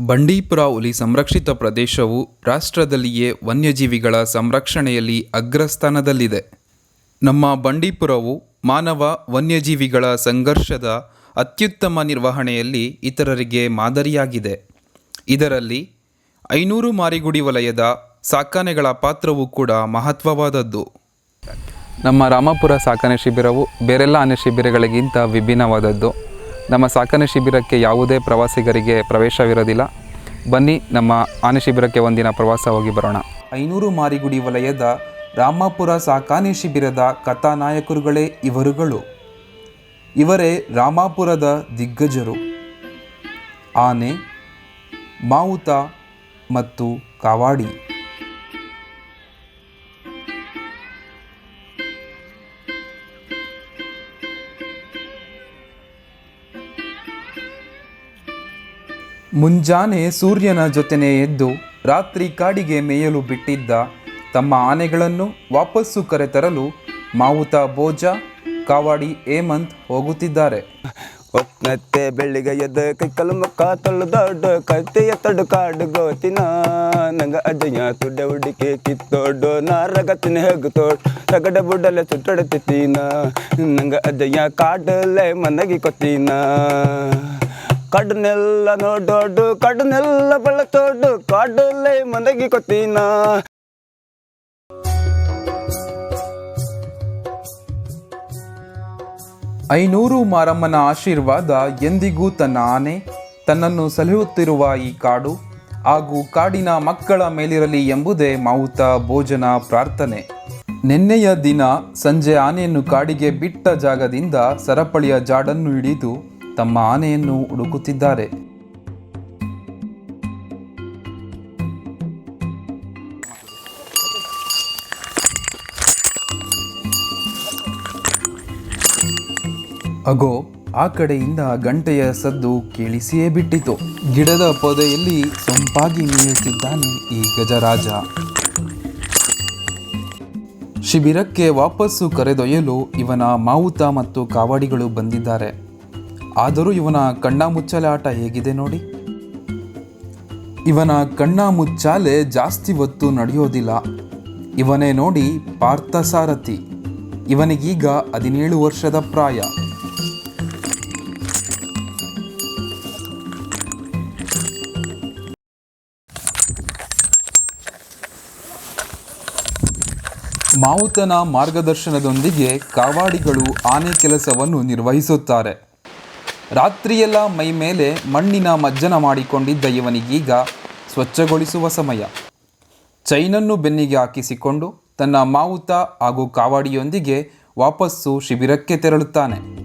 ಬಂಡೀಪುರ ಹುಲಿ ಸಂರಕ್ಷಿತ ಪ್ರದೇಶವು ರಾಷ್ಟ್ರದಲ್ಲಿಯೇ ವನ್ಯಜೀವಿಗಳ ಸಂರಕ್ಷಣೆಯಲ್ಲಿ ಅಗ್ರಸ್ಥಾನದಲ್ಲಿದೆ. ನಮ್ಮ ಬಂಡೀಪುರವು ಮಾನವ ವನ್ಯಜೀವಿಗಳ ಸಂಘರ್ಷದ ಅತ್ಯುತ್ತಮ ನಿರ್ವಹಣೆಯಲ್ಲಿ ಇತರರಿಗೆ ಮಾದರಿಯಾಗಿದೆ. ಇದರಲ್ಲಿ ಐನೂರು ಮಾರಿಗುಡಿ ವಲಯದ ಸಾಕಾನೆಗಳ ಪಾತ್ರವೂ ಕೂಡ ಮಹತ್ವವಾದದ್ದು. ನಮ್ಮ ರಾಮಪುರ ಸಾಕಣೆ ಶಿಬಿರವು ಬೇರೆಲ್ಲ ಆನೆ ಶಿಬಿರಗಳಿಗಿಂತ ವಿಭಿನ್ನವಾದದ್ದು. ನಮ್ಮ ಸಾಕಣೆ ಶಿಬಿರಕ್ಕೆ ಯಾವುದೇ ಪ್ರವಾಸಿಗರಿಗೆ ಪ್ರವೇಶವಿರೋದಿಲ್ಲ. ಬನ್ನಿ, ನಮ್ಮ ಆನೆ ಶಿಬಿರಕ್ಕೆ ಒಂದಿನ ಪ್ರವಾಸ ಹೋಗಿ ಬರೋಣ. ಐನೂರು ಮಾರಿಗುಡಿ ವಲಯದ ರಾಮಾಪುರ ಸಾಕಾನೆ ಶಿಬಿರದ ಕಥಾನಾಯಕರುಗಳೇ ಇವರುಗಳು. ಇವರೇ ರಾಮಾಪುರದ ದಿಗ್ಗಜರು. ಆನೆ, ಮಾವುತ ಮತ್ತು ಕಾವಾಡಿ. ಮುಂಜಾನೆ ಸೂರ್ಯನ ಜೊತೆನೆ ಎದ್ದು ರಾತ್ರಿ ಕಾಡಿಗೆ ಮೇಯಲು ಬಿಟ್ಟಿದ್ದ ತಮ್ಮ ಆನೆಗಳನ್ನು ವಾಪಸ್ಸು ಕರೆತರಲು ಮಾವುತ ಭೋಜ ಕಾವಾಡಿ, ಹೇಮಂತ್ ಹೋಗುತ್ತಿದ್ದಾರೆ. ಹೊತ್ನತ್ತೆ ಬೆಳ್ಳಿಗೆ ಎದ್ದ ಕೈ ಕಲ್ಲು ತಳ್ಳು ದೊಡ್ಡ ಕತ್ತೆಯ ತಡು ಕಾಡು ಗೋತಿನ. ನಂಗ ಅಜಯ ತುಡ್ಡ ಹುಡುಕಿ ಕಿತ್ತೋಡು ನಾ ರಗತಿನ ಹೆಗ್ತೋಡ್ ತಗಡ ಬುಡ್ಡಲೆ ಸುಟ್ಟಡತಿನ ನಂಗ ಅಜಯ ಕಾಡಲ್ಲೇ ಮನಗಿ ಕೊತ್ತೀನ. ಕಡನೆಲ್ಲ ನೋಡೋಡು, ಕಡ್ನೆಲ್ಲ ಬಳತೋಡು, ಕಾಡಲ್ಲೇ ಮನೆಗೆ ಕೊತ್ತೀನ? ಐನೂರು ಮಾರಮ್ಮನ ಆಶೀರ್ವಾದ ಎಂದಿಗೂ ತನ್ನ ಆನೆ, ತನ್ನನ್ನು ಸಲಹುತ್ತಿರುವ ಈ ಕಾಡು ಹಾಗೂ ಕಾಡಿನ ಮಕ್ಕಳ ಮೇಲಿರಲಿ ಎಂಬುದೇ ಮಾವುತ ಭೋಜನ ಪ್ರಾರ್ಥನೆ. ನಿನ್ನೆಯ ದಿನ ಸಂಜೆ ಆನೆಯನ್ನು ಕಾಡಿಗೆ ಬಿಟ್ಟ ಜಾಗದಿಂದ ಸರಪಳಿಯ ಜಾಡನ್ನು ಹಿಡಿದು ತಮ್ಮ ಆನೆಯನ್ನು ಹುಡುಕುತ್ತಿದ್ದಾರೆ. ಅಗೋ, ಆ ಕಡೆಯಿಂದ ಗಂಟೆಯ ಸದ್ದು ಕೇಳಿಸಿಯೇ ಬಿಟ್ಟಿತು. ಗಿಡದ ಪೊದೆಯಲ್ಲಿ ಸೊಂಪಾಗಿ ನೀಡುತ್ತಿದ್ದಾನೆ ಈ ಗಜರಾಜ. ಶಿಬಿರಕ್ಕೆ ವಾಪಸ್ಸು ಕರೆದೊಯ್ಯಲು ಇವನ ಮಾವುತ ಮತ್ತು ಕಾವಾಡಿಗಳು ಬಂದಿದ್ದಾರೆ. ಆದರೂ ಇವನ ಕಣ್ಣಾಮುಚ್ಚಾಲೆ ಆಟ ಹೇಗಿದೆ ನೋಡಿ. ಇವನ ಕಣ್ಣ ಮುಚ್ಚಾಲೆ ಜಾಸ್ತಿ ಹೊತ್ತು ನಡೆಯೋದಿಲ್ಲ. ಇವನೇ ನೋಡಿ ಪಾರ್ಥಸಾರಥಿ ಇವನಿಗೀಗ ಹದಿನೇಳು ವರ್ಷದ ಪ್ರಾಯ. ಮಾವುತನ ಮಾರ್ಗದರ್ಶನದೊಂದಿಗೆ ಕಾವಾಡಿಗಳು ಆನೆ ಕೆಲಸವನ್ನು ನಿರ್ವಹಿಸುತ್ತಾರೆ. ರಾತ್ರಿಯೆಲ್ಲ ಮೈ ಮೇಲೆ ಮಣ್ಣಿನ ಮಜ್ಜನ ಮಾಡಿಕೊಂಡಿದ್ದ ಇವನಿಗೀಗ ಸ್ವಚ್ಛಗೊಳಿಸುವ ಸಮಯ. ಚೈನನ್ನು ಬೆನ್ನಿಗೆ ಹಾಕಿಸಿಕೊಂಡು ತನ್ನ ಮಾವುತ ಹಾಗೂ ಕಾವಾಡಿಯೊಂದಿಗೆ ವಾಪಸ್ಸು ಶಿಬಿರಕ್ಕೆ ತೆರಳುತ್ತಾನೆ.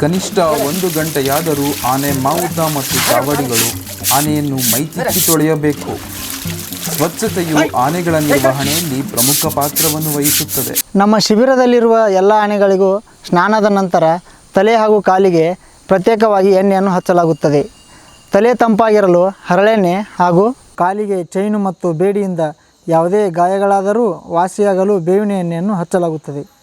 ಕನಿಷ್ಠ ಒಂದು ಗಂಟೆಯಾದರೂ ಆನೆ ಮಾವುತ ಮತ್ತು ಕಾವಡಿಗಳು ಆನೆಯನ್ನು ಮೈತಿಕ್ಕಿ ತೊಳೆಯಬೇಕು. ಸ್ವಚ್ಛತೆಯು ಆನೆಗಳ ನಿರ್ವಹಣೆಯಲ್ಲಿ ಪ್ರಮುಖ ಪಾತ್ರವನ್ನು ವಹಿಸುತ್ತದೆ. ನಮ್ಮ ಶಿಬಿರದಲ್ಲಿರುವ ಎಲ್ಲ ಆನೆಗಳಿಗೂ ಸ್ನಾನದ ನಂತರ ತಲೆ ಹಾಗೂ ಕಾಲಿಗೆ ಪ್ರತ್ಯೇಕವಾಗಿ ಎಣ್ಣೆಯನ್ನು ಹಚ್ಚಲಾಗುತ್ತದೆ. ತಲೆ ತಂಪಾಗಿರಲು ಹರಳೆಣ್ಣೆ ಹಾಗೂ ಕಾಲಿಗೆ ಚೈನು ಮತ್ತು ಬೇಡಿಯಿಂದ ಯಾವುದೇ ಗಾಯಗಳಾದರೂ ವಾಸಿಯಾಗಲು ಬೇವಿನ ಎಣ್ಣೆಯನ್ನು ಹಚ್ಚಲಾಗುತ್ತದೆ.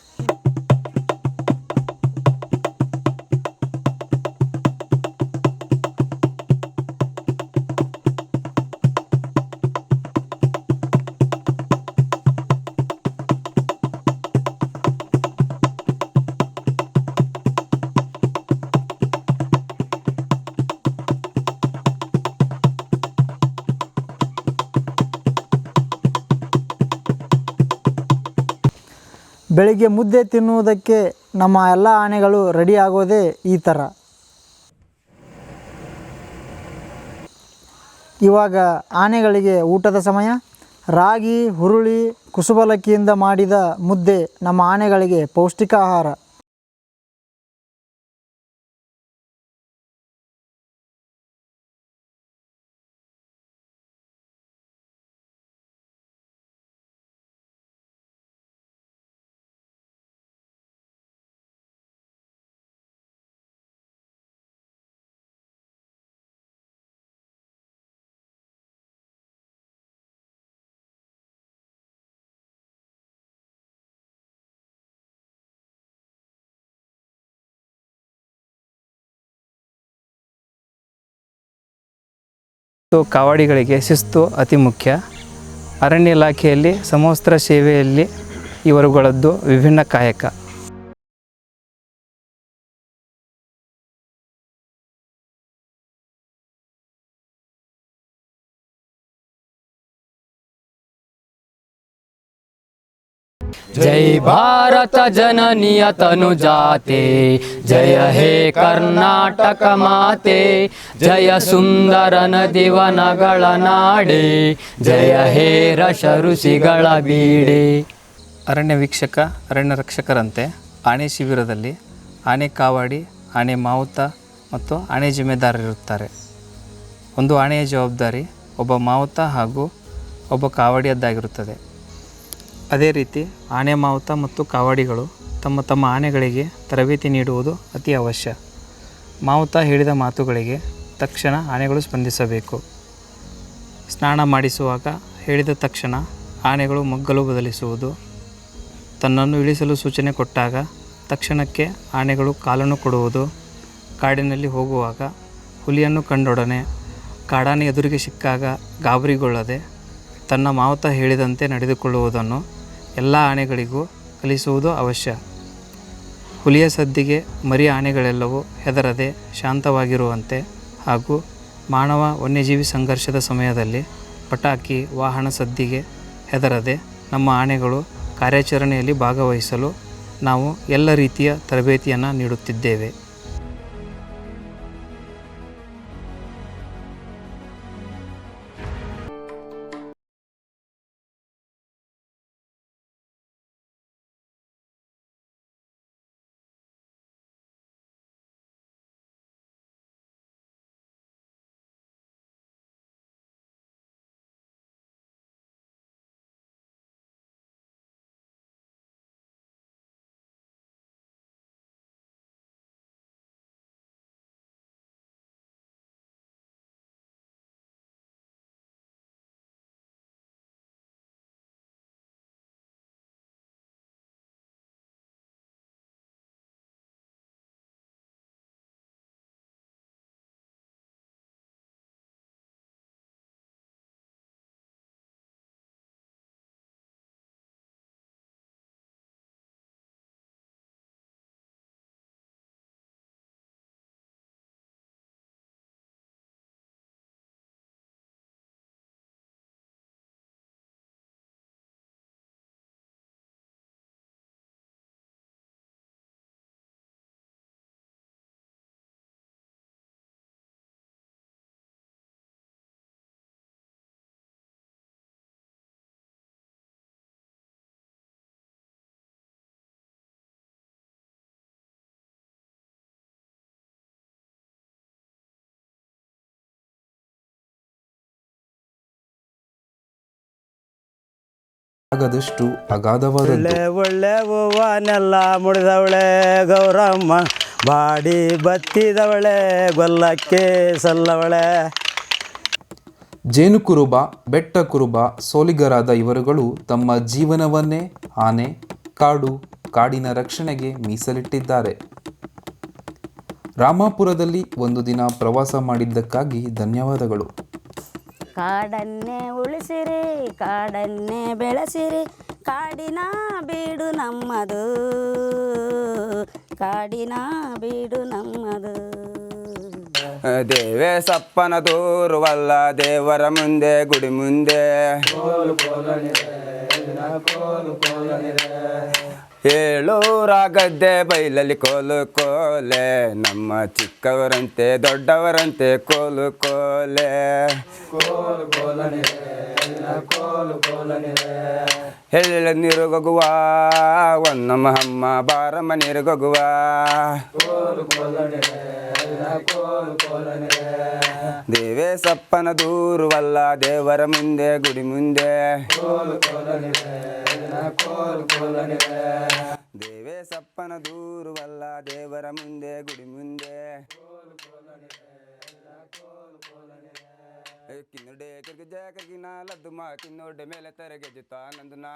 ಬೆಳಿಗ್ಗೆ ಮುದ್ದೆ ತಿನ್ನುವುದಕ್ಕೆ ನಮ್ಮ ಎಲ್ಲ ಆನೆಗಳು ರೆಡಿ ಆಗೋದೇ ಈ ಥರ. ಇವಾಗ ಆನೆಗಳಿಗೆ ಊಟದ ಸಮಯ. ರಾಗಿ, ಹುರುಳಿ, ಕುಸುಬಲಕ್ಕಿಯಿಂದ ಮಾಡಿದ ಮುದ್ದೆ ನಮ್ಮ ಆನೆಗಳಿಗೆ ಪೌಷ್ಟಿಕ ಆಹಾರ ಮತ್ತು ಕಾವಾಡಿಗಳಿಗೆ ಶಿಸ್ತು ಅತಿ ಮುಖ್ಯ. ಅರಣ್ಯ ಇಲಾಖೆಯಲ್ಲಿ ಸಮವಸ್ತ್ರ ಸೇವೆಯಲ್ಲಿ ಇವರುಗಳದ್ದು ವಿಭಿನ್ನ ಕಾಯಕ. ಜೈ ಭಾರತ ಜನನಿಯ ತನು ಜಾತೆ ಜಯ ಹೇ ಕರ್ನಾಟಕ ಮಾತೆ, ಜಯ ಸುಂದರ ದಿವನಗಳ ನಾಡೆ, ಜಯ ಹೇ ರಸ ಋಷಿಗಳ ಬೀಡೆ. ಅರಣ್ಯ ವೀಕ್ಷಕ, ಅರಣ್ಯ ರಕ್ಷಕರಂತೆ ಆಣೆ ಶಿಬಿರದಲ್ಲಿ ಆನೆ ಕಾವಾಡಿ, ಆನೆ ಮಾವುತ ಮತ್ತು ಆಣೆ ಜಿಮ್ಮೆದಾರರಿರುತ್ತಾರೆ ಒಂದು ಆಣೆಯ ಜವಾಬ್ದಾರಿ ಒಬ್ಬ ಮಾವುತ ಹಾಗೂ ಒಬ್ಬ ಕಾವಡಿಯದ್ದಾಗಿರುತ್ತದೆ. ಅದೇ ರೀತಿ ಆನೆ ಮಾವುತ ಮತ್ತು ಕಾವಾಡಿಗಳು ತಮ್ಮ ತಮ್ಮ ಆನೆಗಳಿಗೆ ತರಬೇತಿ ನೀಡುವುದು ಅತಿ ಅವಶ್ಯ. ಮಾವುತ ಹೇಳಿದ ಮಾತುಗಳಿಗೆ ತಕ್ಷಣ ಆನೆಗಳು ಸ್ಪಂದಿಸಬೇಕು. ಸ್ನಾನ ಮಾಡಿಸುವಾಗ ಹೇಳಿದ ತಕ್ಷಣ ಆನೆಗಳು ಮಗ್ಗಲು ಬದಲಿಸುವುದು. ತನ್ನನ್ನು ಇಳಿಸಲು ಸೂಚನೆ ಕೊಟ್ಟಾಗ ತಕ್ಷಣಕ್ಕೆ ಆನೆಗಳು ಕಾಲನ್ನು ಕೊಡುವುದು. ಕಾಡಿನಲ್ಲಿ ಹೋಗುವಾಗ ಹುಲಿಯನ್ನು ಕಂಡೊಡನೆ ಕಾಡಾನೆ ಎದುರಿಗೆ ಸಿಕ್ಕಾಗ ಗಾಬರಿಗೊಳ್ಳದೆ ತನ್ನ ಮಾವುತ ಹೇಳಿದಂತೆ ನಡೆದುಕೊಳ್ಳುವುದನ್ನು ಎಲ್ಲ ಆನೆಗಳಿಗೂ ಕಲಿಸುವುದು ಅವಶ್ಯ. ಹುಲಿಯ ಸದ್ದಿಗೆ ಮರಿ ಆನೆಗಳೆಲ್ಲವೂ ಹೆದರದೆ ಶಾಂತವಾಗಿರುವಂತೆ ಹಾಗೂ ಮಾನವ ವನ್ಯಜೀವಿ ಸಂಘರ್ಷದ ಸಮಯದಲ್ಲಿ ಪಟಾಕಿ, ವಾಹನ ಸದ್ದಿಗೆ ಹೆದರದೆ ನಮ್ಮ ಆನೆಗಳು ಕಾರ್ಯಾಚರಣೆಯಲ್ಲಿ ಭಾಗವಹಿಸಲು ನಾವು ಎಲ್ಲ ರೀತಿಯ ತರಬೇತಿಯನ್ನು ನೀಡುತ್ತಿದ್ದೇವೆ. ಆಗದಷ್ಟು ಅಗಾಧವಾದದ್ದು. ಒಳ್ಳೆ ಒಳ್ಳೆ ಹೂವನೆಲ್ಲ ಮುಡಿದವಳೆ ಗೌರಮ್ಮ. ಬಾಡಿ ಬತ್ತಿದವಳೆ ಗೊಲ್ಲಕ್ಕೆ ಸಲ್ಲವಳೆ. ಜೇನು ಕುರುಬ ಬೆಟ್ಟ ಕುರುಬ ಸೋಲಿಗರಾದ ಇವರುಗಳು ತಮ್ಮ ಜೀವನವನ್ನೇ ಆನೆ ಕಾಡು ಕಾಡಿನ ರಕ್ಷಣೆಗೆ ಮೀಸಲಿಟ್ಟಿದ್ದಾರೆ. ರಾಮಾಪುರದಲ್ಲಿ ಒಂದು ದಿನ ಪ್ರವಾಸ ಮಾಡಿದ್ದಕ್ಕಾಗಿ ಧನ್ಯವಾದಗಳು. ಕಾಡನ್ನೇ ಉಳಿಸಿರಿ ಕಾಡನ್ನೇ ಬೆಳೆಸಿರಿ. ಕಾಡಿನ ಬೀಡು ನಮ್ಮದು ಕಾಡಿನ ಬೀಡು ನಮ್ಮದು. ದೇವೇ ಸಪ್ಪನ ತೋರುವಲ್ಲ ದೇವರ ಮುಂದೆ ಗುಡಿ ಮುಂದೆ. ಏಳೂರ ಗದ್ದೆ ಬೈಲಲ್ಲಿ ಕೋಲು ಕೋಲೆ. ನಮ್ಮ ಚಿಕ್ಕವರಂತೆ ದೊಡ್ಡವರಂತೆ ಕೋಲು ಕೋಲೆ. ಎಳ್ಳ ನೀರುಗೊಗುವ ನಮ್ಮ ಹಮ್ಮ ಬಾರಮ್ಮ ನೀರುಗೊಗುವ ದೇವೇ ಸಪ್ಪನ ದೂರುವಲ್ಲ ದೇವರ ಮುಂದೆ ಗುಡಿ ಮುಂದೆ ದೇವೇ ಸಪ್ಪನ ದೂರುವಲ್ಲ ದೇವರ ಮುಂದೆ ಗುಡಿ ಮುಂದೆ ಕಿನ್ನೊಡೆ ಕರ್ಗಿಜ ಕರ್ಗಿನ ಲದ್ದು ಮಾ ಕಿನ್ನೊಡೆ ಮೇಲೆ ತರಗೆ ಜುತ್ತ ನಂದನ